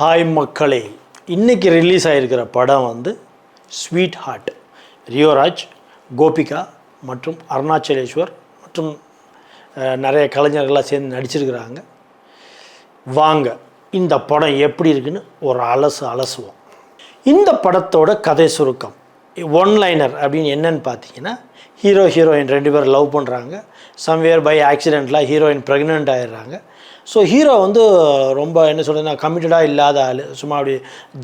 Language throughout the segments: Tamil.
ஹாய் மக்களே இன்றைக்கி ரிலீஸ் ஆகிருக்கிற படம் வந்து ஸ்வீட் ஹார்ட் ரியோராஜ் கோபிகா மற்றும் அருணாச்சலேஸ்வர் மற்றும் நிறைய கலைஞர்கள்லாம் சேர்ந்து நடிச்சிருக்கிறாங்க. வாங்க இந்த படம் எப்படி இருக்குன்னு ஒரு அலசு அலசுவோம். இந்த படத்தோட கதை சுருக்கம். ஒன் லைனர் அப்படின்னு என்னன்னு பார்த்தீங்கன்னா ஹீரோ ஹீரோயின் ரெண்டு பேரும் லவ் பண்ணுறாங்க சம்வேர் பை ஆக்சிடெண்ட்டில் ஹீரோயின் ப்ரெக்னென்ட் ஆகிடுறாங்க ஸோ ஹீரோ வந்து ரொம்ப என்ன சொல்கிறதுனா கமிட்டடாக இல்லாத ஆள். சும்மா அப்படி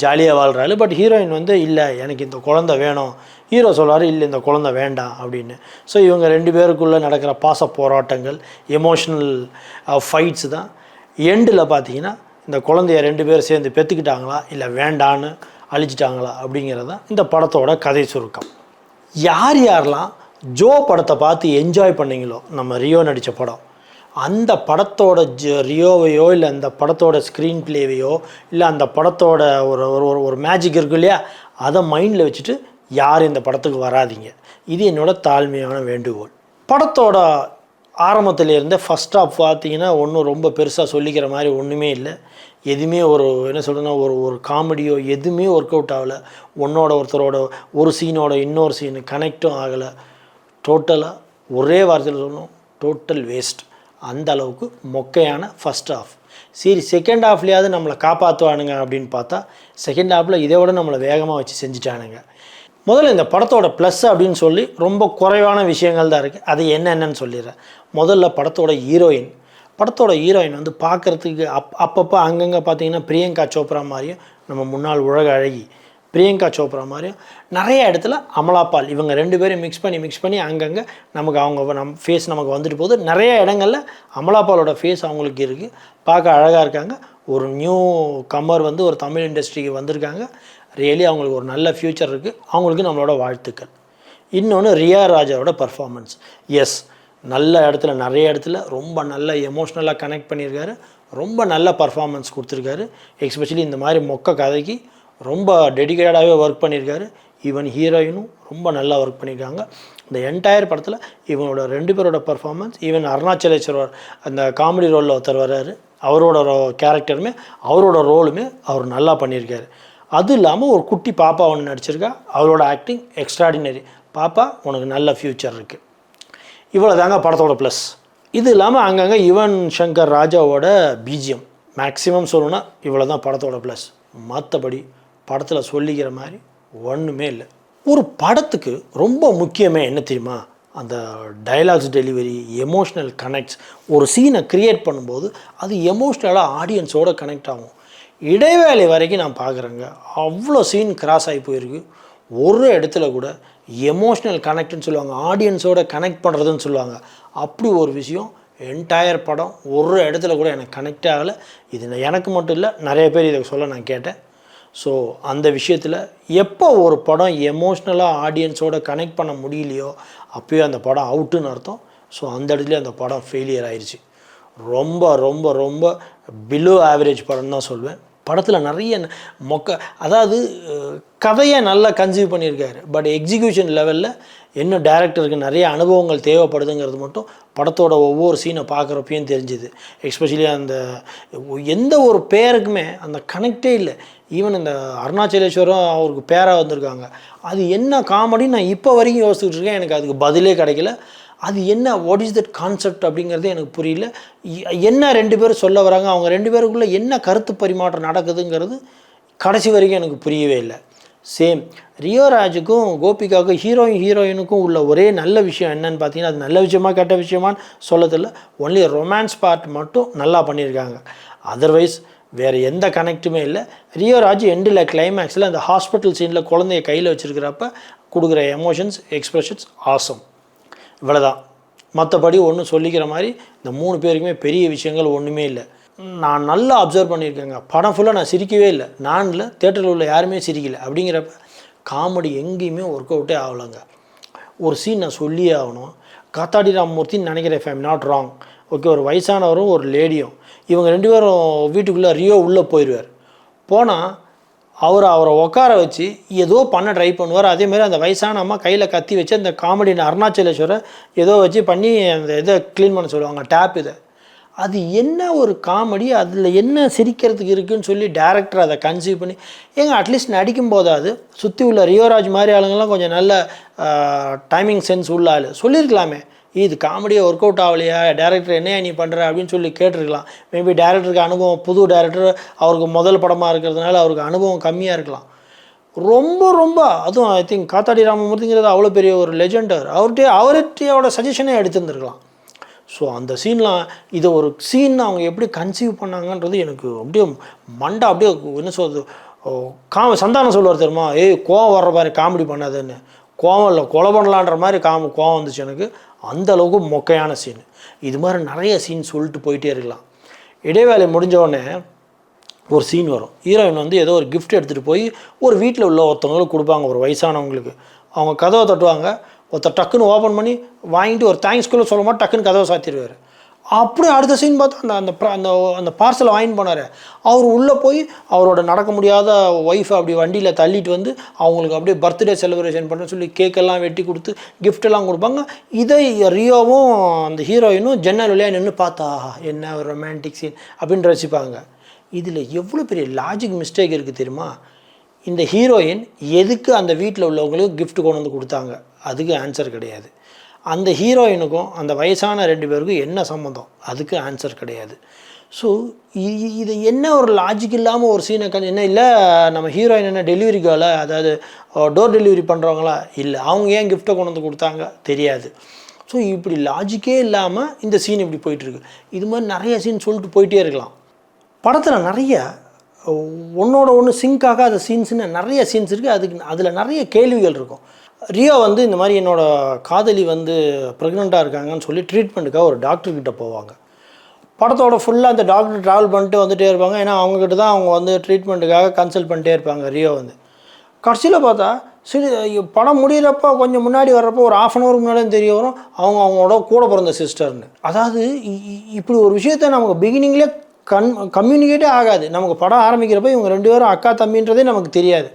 ஜாலியாக வாழ்கிற ஆள். பட் ஹீரோயின் வந்து இல்லை எனக்கு இந்த குழந்த வேணும். ஹீரோ சொல்றாரு இல்லை இந்த குழந்த வேண்டாம் அப்படின்னு. ஸோ இவங்க ரெண்டு பேருக்குள்ளே நடக்கிற பாச போராட்டங்கள் எமோஷ்னல் ஃபைட்ஸ் uh, தான். எண்டில் பார்த்தீங்கன்னா இந்த குழந்தைய ரெண்டு பேரும் சேர்ந்து பெற்றுக்கிட்டாங்களா இல்லை வேண்டான்னு அழிச்சிட்டாங்களா? அப்படிங்கிறது தான் இந்த படத்தோட கதை சுருக்கம். யார் யாரெல்லாம் ஜோ படத்தை பார்த்து என்ஜாய் பண்ணீங்களோ நம்ம ரியோ நடித்த படம் அந்த படத்தோட ஜ ரியோவையோ இல்லை அந்த படத்தோட ஸ்க்ரீன் பிளேவையோ இல்லை அந்த படத்தோட ஒரு ஒரு ஒரு ஒரு மேஜிக் இருக்கு இல்லையா அதை மைண்டில் வச்சுட்டு யார் இந்த படத்துக்கு வராதீங்க. இது என்னோடய தாழ்மையான வேண்டுகோள். படத்தோட ஆரம்பத்தில் ஃபஸ்ட் ஆஃப் பார்த்தீங்கன்னா ஒன்றும் ரொம்ப பெருசாக சொல்லிக்கிற மாதிரி ஒன்றுமே இல்லை. எதுவுமே ஒரு என்ன சொல்கிறேன்னா ஒரு ஒரு காமெடியோ எதுவுமே ஒர்க் அவுட் ஆகலை. ஒன்றோட ஒருத்தரோட ஒரு சீனோட இன்னொரு சீனு கனெக்டும் ஆகலை. டோட்டலாக ஒரே வார்த்தையில் சொல்லணும் டோட்டல் வேஸ்ட் அந்த அளவுக்கு மொக்கையான ஃபஸ்ட் ஆஃப் சரி செகண்ட் ஹாஃப்லேயாவது நம்மளை காப்பாற்றுவானுங்க அப்படின்னு பார்த்தா செகண்ட் ஹாஃபில் இதை விட நம்மளை வேகமாக வச்சு செஞ்சுட்டானுங்க. முதல்ல இந்த படத்தோட ப்ளஸ் அப்படின்னு சொல்லி ரொம்ப குறைவான விஷயங்கள் தான் இருக்குது அது என்னென்னு சொல்லிடுறேன். முதல்ல படத்தோட ஹீரோயின் படத்தோட ஹீரோயின் வந்து பார்க்குறதுக்கு அப் அப்பப்போ அங்கங்கே பார்த்தீங்கன்னா பிரியங்கா சோப்ரா மாதிரியும் நம்ம முன்னாள் உலக அழகி பிரியங்கா சோப்ரா மாதிரியும் நிறைய இடத்துல அமலாபால் இவங்க ரெண்டு பேரும் மிக்ஸ் பண்ணி மிக்ஸ் பண்ணி அங்கங்கே நமக்கு அவங்க நம் ஃபேஸ் நமக்கு வந்துட்டு போகுது. நிறைய இடங்களில் அமலாபாலோட ஃபேஸ் அவங்களுக்கு இருக்குது பார்க்க அழகாக இருக்காங்க. ஒரு நியூ கம்மர் வந்து ஒரு தமிழ் இண்டஸ்ட்ரிக்கு வந்திருக்காங்க. ரியலி அவங்களுக்கு ஒரு நல்ல ஃப்யூச்சர் இருக்குது அவங்களுக்கு நம்மளோட வாழ்த்துக்கள். இன்னொன்று ரியா ராஜாவோட பர்ஃபார்மன்ஸ் எஸ் நல்ல இடத்துல நிறைய இடத்துல ரொம்ப நல்ல எமோஷ்னலாக கனெக்ட் பண்ணியிருக்காரு. ரொம்ப நல்ல பர்ஃபார்மன்ஸ் கொடுத்துருக்காரு. எஸ்பெஷலி இந்த மாதிரி மொக்க கதைக்கு ரொம்ப டெடிக்கேட்டடாகவே ஒர்க் பண்ணியிருக்காரு. ஈவன் ஹீரோயினும் ரொம்ப நல்லா ஒர்க் பண்ணியிருக்காங்க. இந்த என்டையர் படத்தில் இவனோட ரெண்டு பேரோட பர்ஃபார்மன்ஸ் ஈவன் அருணாச்சலேஸ்வரர் அந்த காமெடி ரோலில் ஒருத்தர் வர்றாரு. அவரோட கேரக்டருமே அவரோட ரோலுமே அவர் நல்லா பண்ணியிருக்காரு. அது இல்லாமல் ஒரு குட்டி பாப்பா ஒன்று நடிச்சிருக்கா. அவரோட ஆக்டிங் எக்ஸ்ட்ராடினரி பாப்பா உனக்கு நல்ல ஃப்யூச்சர் இருக்குது இவ்வளோ தாங்க படத்தோட ப்ளஸ் இது இல்லாமல் அங்கங்கே யுவன் சங்கர் ராஜாவோட பிஜிஎம் மேக்ஸிமம் சொல்லணும்னா இவ்வளோ தான் படத்தோட ப்ளஸ் மற்றபடி படத்தில் சொல்லிக்கிற மாதிரி ஒன்றுமே இல்லை. ஒரு படத்துக்கு ரொம்ப முக்கியமே என்ன தெரியுமா? அந்த டைலாக்ஸ் டெலிவரி எமோஷ்னல் கனெக்ட்ஸ் ஒரு சீனை க்ரியேட் பண்ணும்போது அது எமோஷ்னலாக ஆடியன்ஸோடு கனெக்ட் ஆகும். இடைவேளை வரைக்கும் நான் பார்க்குறேங்க அவ்வளோ சீன் கிராஸ் ஆகி போயிருக்கு. ஒரு இடத்துல கூட எமோஷ்னல் கனெக்ட்னு சொல்லுவாங்க. ஆடியன்ஸோட கனெக்ட் பண்ணுறதுன்னு சொல்லுவாங்க. அப்படி ஒரு விஷயம் என்டையர் படம் ஒரு இடத்துல கூட எனக்கு கனெக்ட் ஆகலை. இது எனக்கு மட்டும் இல்லை நிறைய பேர் இதை சொல்ல நான் கேட்டேன். ஸோ அந்த விஷயத்தில் எப்போ ஒரு படம் எமோஷ்னலாக ஆடியன்ஸோட கனெக்ட் பண்ண முடியலையோ அப்போயே அந்த படம் அவுட்டுன்னு அர்த்தம். ஸோ அந்த இடத்துல அந்த படம் ஃபெயிலியர் ஆயிடுச்சு ரொம்ப ரொம்ப ரொம்ப பிலோ ஆவரேஜ் படம் தான் சொல்வேன். படத்தில் நிறைய மொக்க அதாவது கதையை நல்லா கன்சீவ் பண்ணியிருக்காரு. பட் எக்ஸிக்யூஷன் லெவலில் இன்னும் டேரக்டருக்கு நிறைய அனுபவங்கள் தேவைப்படுதுங்கிறது மட்டும் படத்தோட ஒவ்வொரு சீனை பார்க்குறப்பையும் தெரிஞ்சுது. எஸ்பெஷலி அந்த எந்த ஒரு பேருக்குமே அந்த கனெக்டே இல்லை. ஈவன் இந்த அருணாச்சலேஸ்வரம் அவருக்கு பேராக வந்திருக்காங்க. அது என்ன காமெடி நான் இப்போ வரைக்கும் யோசிச்சுட்டு இருக்கேன். எனக்கு அதுக்கு பதிலே கிடைக்கல. அது என்ன வாட் இஸ் தட் கான்செப்ட் அப்படிங்கிறது எனக்கு புரியல. என்ன ரெண்டு பேரும் சொல்ல வராங்க அவங்க ரெண்டு பேருக்குள்ளே என்ன கருத்து பரிமாற்றம் நடக்குதுங்கிறது கடைசி வரைக்கும் எனக்கு புரியவே இல்லை. சேம் ரியோராஜுக்கும் கோபிகாவுக்கும் ஹீரோயின் ஹீரோயினுக்கும் உள்ள ஒரே நல்ல விஷயம் என்னன்னு பார்த்தீங்கன்னா அது நல்ல விஷயமா கெட்ட விஷயமான்னு சொல்லதில்ல. ஒன்லி ரொமான்ஸ் பார்ட் மட்டும் நல்லா பண்ணியிருக்காங்க. அதர்வைஸ் வேறு எந்த கனெக்ட்டுமே இல்லை. ரியோராஜ் எண்டில் கிளைமேக்ஸில் அந்த ஹாஸ்பிட்டல் சீனில் குழந்தைய கையில் வச்சுருக்கிறப்ப கொடுக்குற எமோஷன்ஸ் எக்ஸ்ப்ரெஷன்ஸ் ஆசம் இவ்வளோதான் மற்றபடி ஒன்றும் சொல்லிக்கிற மாதிரி இந்த மூணு பேருக்குமே பெரிய விஷயங்கள் ஒன்றுமே இல்லை. நான் நல்லா அப்சர்வ் பண்ணியிருக்கேங்க. படம் ஃபுல்லாக நான் சிரிக்கவே இல்லை. நான் இல்லை தேட்டரில் உள்ள யாருமே சிரிக்கலை. அப்படிங்கிறப்ப காமெடி எங்கேயுமே ஒர்க் அவுட்டே ஆகலைங்க. ஒரு சீன் நான் சொல்லியே ஆகணும். காத்தாடி ராமமூர்த்தின்னு நினைக்கிறேன் ஃபேம் நாட் ராங் ஓகே ஒரு வயசானவரும் ஒரு லேடியும் இவங்க ரெண்டு பேரும் வீட்டுக்குள்ளே ரியோ உள்ளே போயிடுவார் போனால் அவரை அவரை உட்கார வச்சு ஏதோ பண்ண ட்ரை பண்ணுவார். அதே மாதிரி அந்த வயசான அம்மா கையில் கத்தி வச்சு அந்த காமெடி அருணாச்சலேஸ்வரை ஏதோ வச்சு பண்ணி அந்த இதை க்ளீன் பண்ண சொல்லுவாங்க டேப் இதை. அது என்ன ஒரு காமெடி அதில் என்ன சிரிக்கிறதுக்கு இருக்குதுன்னு சொல்லி டேரக்டர் அதை கன்சீவ் பண்ணி ஏங்க அட்லீஸ்ட் நடிக்கும் போதாவது சுற்றி உள்ள ரியோராஜ் மாதிரி ஆளுங்கெல்லாம் கொஞ்சம் நல்ல டைமிங் சென்ஸ் உள்ள ஆள். சொல்லியிருக்கலாமே. இது காமெடியாக ஒர்க் அவுட் ஆகலையா? டேரக்டர் என்னையா நீ பண்ணுற அப்படின்னு சொல்லி கேட்டிருக்கலாம். மேபி டேரக்டருக்கு அனுபவம் புது டேரக்டர் அவருக்கு முதல் படமாக இருக்கிறதுனால அவருக்கு அனுபவம் கம்மியாக இருக்கலாம். ரொம்ப ரொம்ப அதுவும் ஐ திங்க் காத்தாடி ராமமூர்த்திங்கிறது அவ்வளோ பெரிய ஒரு லெஜெண்டர் அவர்கிட்ட அவர்கிட்டயோட சஜஷனே எடுத்திருந்துருக்கலாம். ஸோ அந்த சீன்லாம் இதை ஒரு சீன் அவங்க எப்படி கன்சீவ் பண்ணாங்கன்றது எனக்கு அப்படியே மண்டை அப்படியே என்ன சொல்கிறது கா காம சந்தானம் சொல்லுவார் தெரியுமா? ஏய் கோவம் வர்ற மாதிரி காமெடி பண்ணாதுன்னு. கோவம் இல்லை கொலை பண்ணலான்ற மாதிரி காம கோவம் வந்துச்சு எனக்கு. அந்த அளவுக்கு மொக்கையான சீன் இது மாதிரி நிறைய சீன் சொல்லிட்டு போயிட்டே இருக்கலாம். இடைவேளை முடிஞ்சோடனே ஒரு சீன் வரும். ஹீரோயின் வந்து ஏதோ ஒரு கிஃப்ட் எடுத்துகிட்டு போய் ஒரு வீட்டில் உள்ள ஒருத்தவங்களுக்கு கொடுப்பாங்க ஒரு வயசானவங்களுக்கு. அவங்க கதவை தட்டுவாங்க. ஒருத்தர் டக்குன்னு ஓப்பன் பண்ணி வாங்கிட்டு ஒரு தேங்க்ஸ் கூட டக்குன்னு கதவை சாத்திடுவார். அப்படியே அடுத்த சீன் பார்த்தா அந்த அந்த அந்த அந்த பார்சலை வாங்கிட்டு போனார். அவர் உள்ளே போய் அவரோட நடக்க முடியாத ஒய்ஃபை அப்படி வண்டியில் தள்ளிட்டு வந்து அவங்களுக்கு அப்படியே பர்த்டே செலிப்ரேஷன் பண்ண சொல்லி கேக்கெல்லாம் வெட்டி கொடுத்து கிஃப்டெல்லாம் கொடுப்பாங்க. இதை ரியோவும் அந்த ஹீரோயினும் ஜன்னல் வழியாக நின்று பார்த்தா ஆஹா, என்ன ஒரு ரொமான்டிக் சீன் அப்படின்னு ரசிப்பாங்க. இதில் எவ்வளோ பெரிய லாஜிக் மிஸ்டேக் இருக்குது தெரியுமா? இந்த ஹீரோயின் எதுக்கு அந்த வீட்டில் உள்ளவங்களுக்கு கிஃப்ட் கொண்டு வந்து கொடுத்தாங்க? அதுக்கு ஆன்சர் கிடையாது. அந்த ஹீரோயினுக்கும் அந்த வயசான ரெண்டு பேருக்கும் என்ன சம்மந்தம் அதுக்கு ஆன்சர் கிடையாது. ஸோ இது என்ன ஒரு லாஜிக் இல்லாமல் ஒரு சீனை கண் என்ன இல்லை நம்ம ஹீரோயின் என்ன டெலிவரி கேர்லா அதாவது டோர் டெலிவரி பண்ணுறவங்களா இல்லை. அவங்க ஏன் கிஃப்ட்டை கொண்டு வந்து கொடுத்தாங்க? தெரியாது. ஸோ இப்படி லாஜிக்கே இல்லாமல் இந்த சீன் இப்படி போயிட்டுருக்கு இது மாதிரி நிறைய சீன் சொல்லிட்டு போயிட்டே இருக்கலாம். படத்தில் நிறைய ஒன்றோட ஒன்று சிங்க் ஆகாத சீன்ஸ்னு நிறைய சீன்ஸ் இருக்குது அதுக்கு அதில் நிறைய கேள்விகள் இருக்கும். ரியோ வந்து இந்த மாதிரி என்னோட காதலி வந்து ப்ரெக்னெண்ட்டாக இருக்காங்கன்னு சொல்லி ட்ரீட்மெண்ட்டுக்காக ஒரு டாக்டர்கிட்ட போவாங்க. படத்தோட ஃபுல்லாக அந்த டாக்டர் ட்ராவல் பண்ணிட்டு வந்துகிட்டே இருப்பாங்க. ஏன்னா அவங்கக்கிட்ட தான் அவங்க வந்து ட்ரீட்மெண்ட்டுக்காக கன்சல்ட் பண்ணிட்டே இருப்பாங்க ரியோ வந்து. கடைசியில் பார்த்தா சரி படம் முடியிறப்போ கொஞ்சம் முன்னாடி வர்றப்போ ஒரு ஆஃப் அன் ஹவர் முன்னாடி தெரிய வரும். அவங்க அவங்களோட கூட பிறந்த சிஸ்டர்னு அதாவது இ- இப்படி ஒரு விஷயத்த நமக்கு பிகினிங்லேயே கன் கம்யூனிகேட்டே ஆகாது. நமக்கு படம் ஆரம்பிக்கிறப்ப இவங்க ரெண்டு பேரும் அக்கா தம்பின்றதே நமக்கு தெரியாது.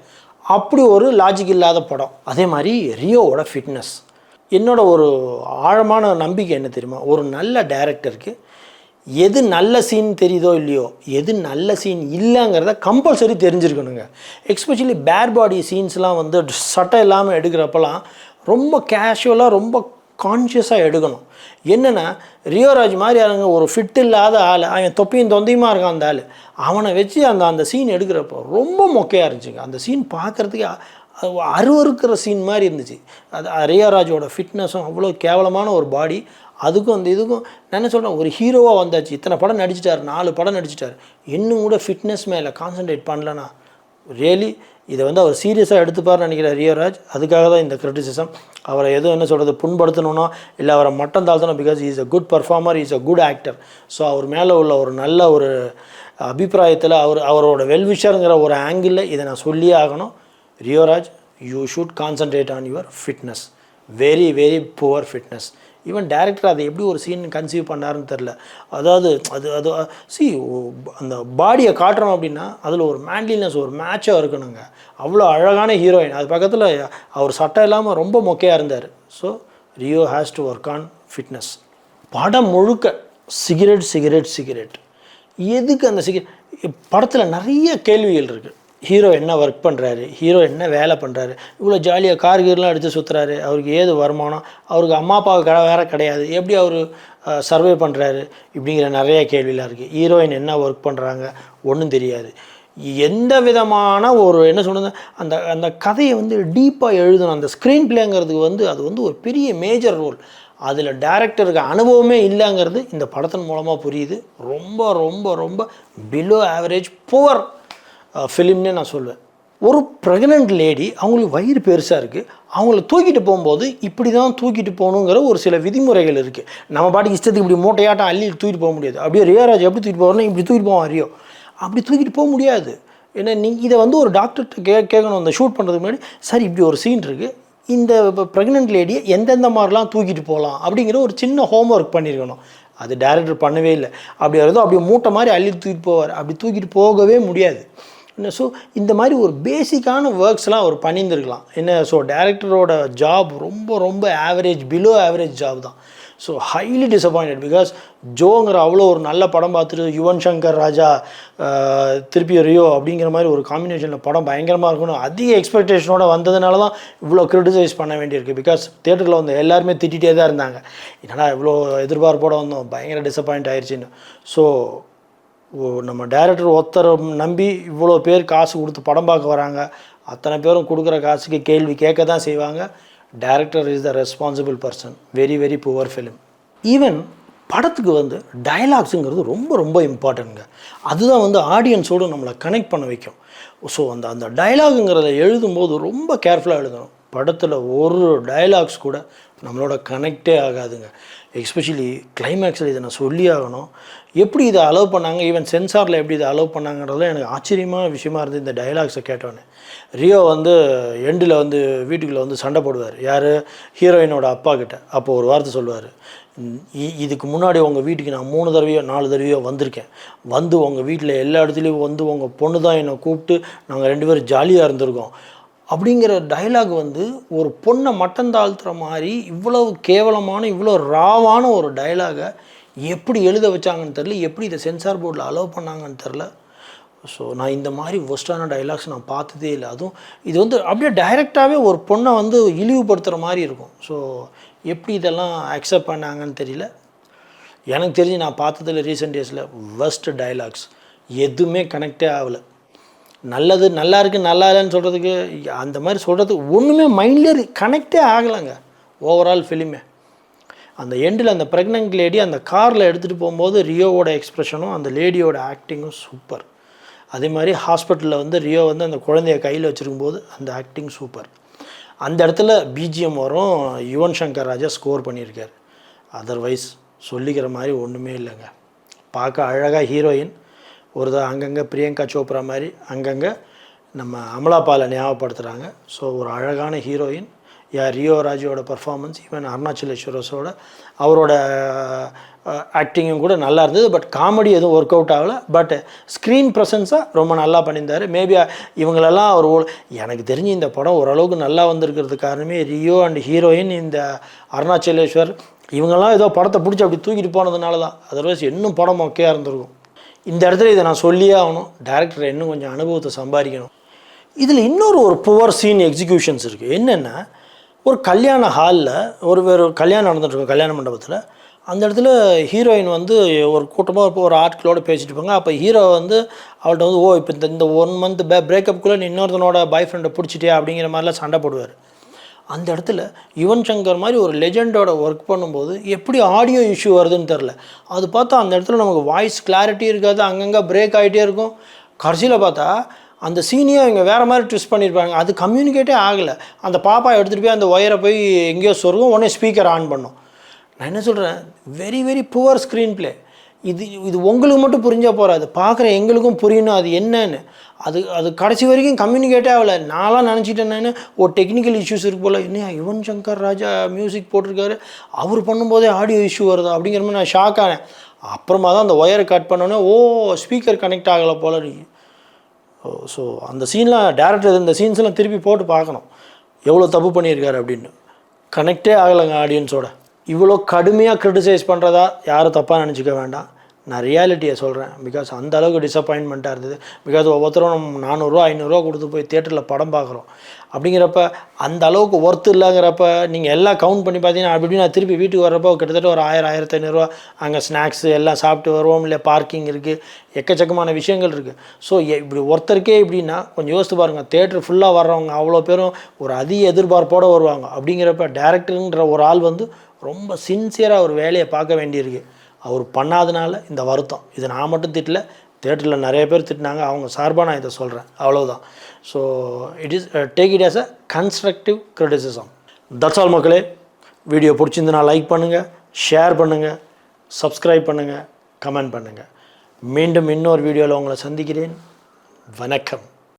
அப்படி ஒரு லாஜிக் இல்லாத படம். அதே மாதிரி ரியோவோட ஃபிட்னஸ் என்னோட ஒரு ஆழமான நம்பிக்கை என்ன தெரியுமா? ஒரு நல்ல டைரக்டருக்கு எது நல்ல சீன் தெரியுதோ இல்லையோ எது நல்ல சீன் இல்லைங்கிறத கம்பல்சரி தெரிஞ்சிருக்கணுங்க. எக்ஸ்பெஷலி பேர் பாடி சீன்ஸ்லாம் வந்து சட்டை இல்லாமல் எடுக்கிறப்பெல்லாம் ரொம்ப கேஷுவலாக ரொம்ப கான்ஷியஸாக எடுக்கணும். என்னென்னா ரியோராஜ் மாதிரி ஆளுங்க ஒரு ஃபிட் இல்லாத ஆள் அவன் தொப்பியும் தொந்தையுமா இருக்கான் அந்த ஆள். அவனை வச்சு அந்த அந்த சீன் எடுக்கிறப்போ ரொம்ப மொக்கையாக இருந்துச்சுங்க. அந்த சீன் பார்க்குறதுக்கு அருவருக்கிற சீன் மாதிரி இருந்துச்சு. அது ரியோராஜோட ஃபிட்னஸும் அவ்வளோ கேவலமான ஒரு பாடி அதுக்கும் அந்த இதுக்கும் நான் என்ன சொல்கிறேன் ஒரு ஹீரோவாக வந்தாச்சு. இத்தனை படம் நடிச்சிட்டார் நாலு படம் நடிச்சிட்டார். இன்னும் கூட ஃபிட்னஸ் மேலே கான்சன்ட்ரேட் பண்ணலனா ரியலி இதை வந்து அவர் சீரியஸாக எடுத்துப்பார்னு நினைக்கிறார் ரியோராஜ். அதுக்காக தான் இந்த கிரிட்டிசிசம் அவரை எதுவும் என்ன சொல்கிறது புண்படுத்தணும்னா இல்லை அவரை மட்டம் தாழ்த்தணும் because is a good performer is a good actor so அவர் மேலே உள்ள ஒரு நல்ல ஒரு அபிப்பிராயத்தில் அவர் அவரோட வெல்விஷருங்கிற ஒரு ஆங்கிளில் இதை நான் சொல்லியே ஆகணும். Rioraj you should concentrate on your fitness very very poor fitness even director அதை எப்படி ஒரு சீன் கன்சீவ் பண்ணாருன்னு தெரில அதாவது அது அது சி அந்த பாடியை காட்டுறோம் அப்படின்னா அதில் ஒரு மேண்ட்லினஸ் ஒரு மேட்சாக இருக்கணுங்க. அவ்வளோ அழகான ஹீரோயின் அது பக்கத்தில் அவர் சட்டை இல்லாமல் ரொம்ப மொக்கையாக இருந்தார். So Rio has to work on fitness படம் முழுக்க சிகரெட் சிகரெட் சிகரெட் எதுக்கு அந்த சிகரெட் படத்தில் நிறைய கேள்விகள் இருக்குது ஹீரோ என்ன ஒர்க் பண்ணுறாரு ஹீரோ என்ன வேலை பண்ணுறாரு இவ்வளோ ஜாலியாக கார் கீர்லாம் அடித்து சுற்றுறாரு அவருக்கு ஏது வருமானம்? அவருக்கு அம்மா அப்பாவுக்கு கடை வேறு கிடையாது. எப்படி அவர் சர்வே பண்ணுறாரு இப்படிங்கிற நிறைய கேள்விலாம் இருக்குது ஹீரோயின் என்ன ஒர்க் பண்ணுறாங்க ஒன்றும் தெரியாது. எந்த விதமான ஒரு என்ன சொல்கிறது அந்த அந்த கதையை வந்து டீப்பாக எழுதணும். அந்த ஸ்க்ரீன் பிளேங்கிறதுக்கு வந்து அது வந்து ஒரு பெரிய மேஜர் ரோல் அதில் டேரக்டருக்கு அனுபவமே இல்லைங்கிறது இந்த படத்தின் மூலமாக புரியுது. ரொம்ப ரொம்ப ரொம்ப பிலோ ஆவரேஜ் புவர் ஃபிலிம்னே நான் சொல்லுவேன் ஒரு ப்ரெக்னென்ட் லேடி அவங்களுக்கு வயிறு பெருசாக இருக்குது அவங்கள தூக்கிட்டு போகும்போது இப்படி தான் தூக்கிட்டு போகணுங்கிற ஒரு சில விதிமுறைகள் இருக்குது நம்ம பாட்டுக்கு இஷ்டத்துக்கு இப்படி மூட்டையாட்டம் அள்ளி தூக்கிட்டு போக முடியாது. அப்படியே ரியராஜ் எப்படி தூக்கிட்டு போகிறோன்னா இப்படி தூக்கிட்டு போவோம் ரியோ அப்படி தூக்கிட்டு போக முடியாது. ஏன்னா நீ இதை வந்து ஒரு டாக்டர்கிட்ட கே கேட்கணும். அந்த ஷூட் பண்ணுறதுக்கு முன்னாடி சார் இப்படி ஒரு சீன் இருக்குது இந்த ப்ரெக்னென்ட் லேடியை எந்தெந்த மாதிரிலாம் தூக்கிட்டு போகலாம்? அப்படிங்கிற ஒரு சின்ன ஹோம்ஒர்க் பண்ணியிருக்கணும் அது டேரக்டர் பண்ணவே இல்லை. அப்படி வருதோ அப்படியே மூட்டை மாதிரி அள்ளி தூக்கிட்டு போவார். அப்படி தூக்கிட்டு போகவே முடியாது. ஸோ இந்த மாதிரி ஒரு பேசிக்கான ஒர்க்ஸ்லாம் அவர் பண்ணியிருந்துருக்கலாம். என்ன ஸோ டேரக்டரோட ஜாப் ரொம்ப ரொம்ப ஆவரேஜ் பிலோ ஆவரேஜ் ஜாப் தான். ஸோ ஹைலி டிசப்பாயிண்டட் பிகாஸ் ஜோங்கிற அவ்வளோ ஒரு நல்ல படம் பார்த்துட்டு யுவன் சங்கர் ராஜா திருப்பி ரியோ அப்படிங்கிற மாதிரி ஒரு காம்பினேஷனில் படம் பயங்கரமாக இருக்கணும். அதிக எக்ஸ்பெக்டேஷனோட வந்ததுனால தான் இவ்வளோ கிரிட்டிசைஸ் பண்ண வேண்டியிருக்கு. பிகாஸ் தேட்டரில் வந்து எல்லாருமே திட்டிகிட்டே தான் இருந்தாங்க. என்னடா இவ்வளோ எதிர்பார்ப்போட வந்தோம்? பயங்கர டிசப்பாயிண்ட் ஆயிடுச்சுன்னு ஸோ நம்ம டைரக்டர் ஒருத்தரை நம்பி இவ்வளோ பேர் காசு கொடுத்து படம் பார்க்க வராங்க. அத்தனை பேரும் கொடுக்குற காசுக்கு கேள்வி கேட்க தான் செய்வாங்க. Director is the responsible person very very poor film even படத்துக்கு வந்து டயலாக்ஸுங்கிறது ரொம்ப ரொம்ப இம்பார்ட்டன்ங்க அதுதான் வந்து ஆடியன்ஸோடு நம்மளை கனெக்ட் பண்ண வைக்கும். ஸோ அந்த அந்த டைலாகுங்கிறத எழுதும்போது ரொம்ப கேர்ஃபுல்லாக எழுதணும். படத்தில் ஒரு டயலாக்ஸ் கூட நம்மளோட கனெக்டே ஆகாதுங்க. எஸ்பெஷலி கிளைமேக்ஸில் இதை நான் சொல்லி ஆகணும். எப்படி இதை அலோவ் பண்ணாங்க? ஈவன் சென்சாரில் எப்படி இதை அலோவ் பண்ணாங்கன்றதுல எனக்கு ஆச்சரியமான விஷயமா இருந்து இந்த டயலாக்ஸை கேட்டோன்னே ரியோ வந்து எண்டில் வந்து வீட்டுக்குள்ளே வந்து சண்டை போடுவார். யார்? ஹீரோயினோட அப்பா கிட்ட. அப்போ ஒரு வார்த்தை சொல்லுவார். இதுக்கு முன்னாடி உங்கள் வீட்டுக்கு நான் மூணு தடவையோ நாலு தடவையோ வந்திருக்கேன். வந்து உங்கள் வீட்டில் எல்லா இடத்துலையும் வந்து உங்கள் பொண்ணு தான் என்னை கூப்பிட்டு நாங்கள் ரெண்டு பேரும் ஜாலியாக இருந்திருக்கோம். அப்படிங்கிற டயலாக் வந்து ஒரு பொண்ணை மட்டம் தாழ்த்துற மாதிரி இவ்வளவு கேவலமான இவ்வளோ ராவான ஒரு டயலாகை எப்படி எழுத வச்சாங்கன்னு தெரில எப்படி இதை சென்சார் போர்டில் அலோவ் பண்ணாங்கன்னு தெரில ஸோ நான் இந்த மாதிரி ஒஸ்டான டைலாக்ஸ் நான் பார்த்ததே இல்லை. அதுவும் இது வந்து அப்படியே டைரெக்டாகவே ஒரு பொண்ணை வந்து இழிவுபடுத்துகிற மாதிரி இருக்கும். ஸோ எப்படி இதெல்லாம் அக்செப்ட் பண்ணாங்கன்னு தெரியல. எனக்கு தெரிஞ்சு நான் பார்த்ததில் ரீசெண்ட் டேஸில் worst டைலாக்ஸ் எதுவுமே கனெக்டே ஆகலை. நல்லது நல்லா இருக்குது நல்லா இல்லைன்னு சொல்கிறதுக்கு அந்த மாதிரி சொல்கிறதுக்கு ஒன்றுமே மைண்ட்லேயே கனெக்டே ஆகலைங்க. ஓவரால் ஃபிலிமே அந்த எண்டில் அந்த ப்ரெக்னென்ட் லேடி அந்த காரில் எடுத்துகிட்டு போகும்போது ரியோவோட எக்ஸ்ப்ரெஷனும் அந்த லேடியோட ஆக்டிங்கும் சூப்பர் அதே மாதிரி ஹாஸ்பிட்டலில் வந்து ரியோ வந்து அந்த குழந்தைய கையில் வச்சுருக்கும்போது அந்த ஆக்டிங் சூப்பர் அந்த இடத்துல பிஜிஎம் வரும் யுவன் சங்கர் ராஜா ஸ்கோர் பண்ணியிருக்கார். அதர்வைஸ் சொல்லிக்கிற மாதிரி ஒன்றுமே இல்லைங்க. பார்க்க அழகாக ஹீரோயின் ஒரு தான் அங்கங்கே பிரியங்கா சோப்ரா மாதிரி அங்கங்கே நம்ம அமலா பாலை ஞாபகப்படுத்துகிறாங்க. ஸோ ஒரு அழகான ஹீரோயின் யா ரியோ ராஜியோட பர்ஃபார்மன்ஸ் ஈவன் அருணாச்சலேஸ்வரஸோட அவரோட ஆக்டிங்கும் கூட நல்லா இருந்தது. பட் காமெடி எதுவும் ஒர்க் அவுட் ஆகலை. பட் ஸ்க்ரீன் ப்ரெசன்ஸாக ரொம்ப நல்லா பண்ணியிருந்தார். மேபி இவங்களெல்லாம் அவர் ஓ- எனக்கு தெரிஞ்சு இந்த படம் ஓரளவுக்கு நல்லா வந்திருக்கிறது காரணமே ரியோ அண்ட் ஹீரோயின் இந்த அருணாச்சலேஸ்வர் இவங்கெல்லாம் ஏதோ படத்தை பிடிச்சி அப்படி தூக்கிட்டு போனதுனால தான். அதர்வைஸ் இன்னும் படம் ஓகேயாக இருந்திருக்கும். இந்த இடத்துல இதை நான் சொல்லியே ஆகணும். டேரக்டர் இன்னும் கொஞ்சம் அனுபவத்தை சம்பாதிக்கணும். இதில் இன்னொரு ஒரு புவர் சீன் எக்ஸிக்யூஷன்ஸ் இருக்குது என்னென்னா ஒரு கல்யாண ஹாலில் ஒரு வேறு கல்யாணம் நடந்துட்டுருக்கும் கல்யாண மண்டபத்தில். அந்த இடத்துல ஹீரோயின் வந்து ஒரு கூட்டமாக இப்போ ஒரு ஆட்களோடு பேசிட்டு இருப்பாங்க. அப்போ ஹீரோ வந்து அவள்கிட்ட வந்து ஓ இப்போ இந்த இந்த ஒன் மந்த் பே பிரேக்கப்புக்குள்ளே நீ இன்னொருத்தனோட பாய் ஃப்ரெண்டை பிடிச்சிட்டியா? அப்படிங்கிற மாதிரிலாம் சண்டை போடுவார். அந்த இடத்துல யுவன் சங்கர் மாதிரி ஒரு லெஜெண்டோட ஒர்க் பண்ணும்போது எப்படி ஆடியோ இஷ்யூ வருதுன்னு தெரில அது பார்த்தா அந்த இடத்துல நமக்கு வாய்ஸ் கிளாரிட்டி இருக்காது அங்கங்கே பிரேக் ஆகிட்டே இருக்கும். கடைசியில் பார்த்தா அந்த சீனியை இவங்க வேறு மாதிரி ட்விஸ்ட் பண்ணியிருப்பாங்க அது கம்யூனிகேட்டே ஆகலை. அந்த பாப்பா எடுத்துகிட்டு போய் அந்த ஒயரை போய் எங்கேயோ சொருகும் உடனே ஸ்பீக்கர் ஆன் பண்ணும். நான் என்ன சொல்கிறேன் very very poor screenplay இது இது உங்களுக்கு மட்டும் புரிஞ்சால் போகாது பார்க்குற எங்களுக்கும் புரியணும். அது என்னன்னு. அது அது கடைசி வரைக்கும் கம்யூனிகேட்டே ஆகலை. நான்லாம் நினச்சிட்டேன்னு ஒரு டெக்னிக்கல் இஷ்யூஸ் இருக்கு போல். என்ன யுவன் சங்கர் ராஜா மியூசிக் போட்டிருக்காரு. அவர் பண்ணும்போதே ஆடியோ இஷ்யூ வருதா? அப்படிங்கிற மாதிரி நான் ஷாக் ஆனேன். அப்புறமா தான் அந்த ஒயரை கட் பண்ணோன்னே ஓ ஸ்பீக்கர் கனெக்ட் ஆகலை போல. ஸோ அந்த சீன்லாம் டேரக்டர் இந்த சீன்ஸ்லாம் திருப்பி போட்டு பார்க்கணும். எவ்வளோ தப்பு பண்ணியிருக்காரு அப்படின்னு. கனெக்டே ஆகலைங்க ஆடியன்ஸோட இவ்வளோ கடுமையாக க்ரிட்டிசைஸ் பண்ணுறதா யாரும் தப்பாக நினச்சிக்க வேண்டாம். நான் ரியாலிட்டியை சொல்கிறேன் பிகாஸ் அந்த அளவுக்கு டிசப்பாயின்மெண்ட்டாக இருந்தது. பிகாஸ் ஒவ்வொருத்தரும் நம்ம நானூறுரூவா ஐநூறுரூவா கொடுத்து போய் தேட்டரில் படம் பார்க்குறோம். அப்படிங்கிறப்ப அந்த அளவுக்கு ஒர்த்து இல்லைங்கிறப்ப நீங்கள் எல்லாம் கவுண்ட் பண்ணி பார்த்தீங்கன்னா அப்படி நான் திருப்பி வீட்டுக்கு வர்றப்போ கிட்டத்தட்ட ஒரு ஆயிரம் ஆயிரத்தி ஐநூறுரூவா அங்கே ஸ்நாக்ஸு எல்லாம் சாப்பிட்டு வருவோம். இல்லை பார்க்கிங் இருக்குது எக்கச்சக்கமான விஷயங்கள் இருக்குது ஸோ இப்படி ஒருத்தருக்கே இப்படின்னா கொஞ்சம் யோசித்து பாருங்கள் தேட்டர் ஃபுல்லாக வர்றவங்க அவ்வளோ பேரும் ஒரு அதிக எதிர்பார்ப்போடு வருவாங்க. அப்படிங்கிறப்ப டேரக்டருங்கிற ஒரு ஆள் வந்து ரொம்ப சின்சியராக ஒரு வேலையை பார்க்க வேண்டியிருக்கு. அவர் பண்ணாதனால இந்த வருத்தம். இது நான் மட்டும் திட்டல தேட்டரில் நிறைய பேர் திட்டினாங்க. அவங்க சார்பாக நான் இதை சொல்கிறேன் அவ்வளோதான் so it is take it as a constructive criticism that's all மக்களே. வீடியோ பிடிச்சிருந்துன்னா லைக் பண்ணுங்கள் ஷேர் பண்ணுங்கள் சப்ஸ்கிரைப் பண்ணுங்கள் கமெண்ட் பண்ணுங்கள் மீண்டும் இன்னொரு வீடியோவில் உங்களை சந்திக்கிறேன். வணக்கம்.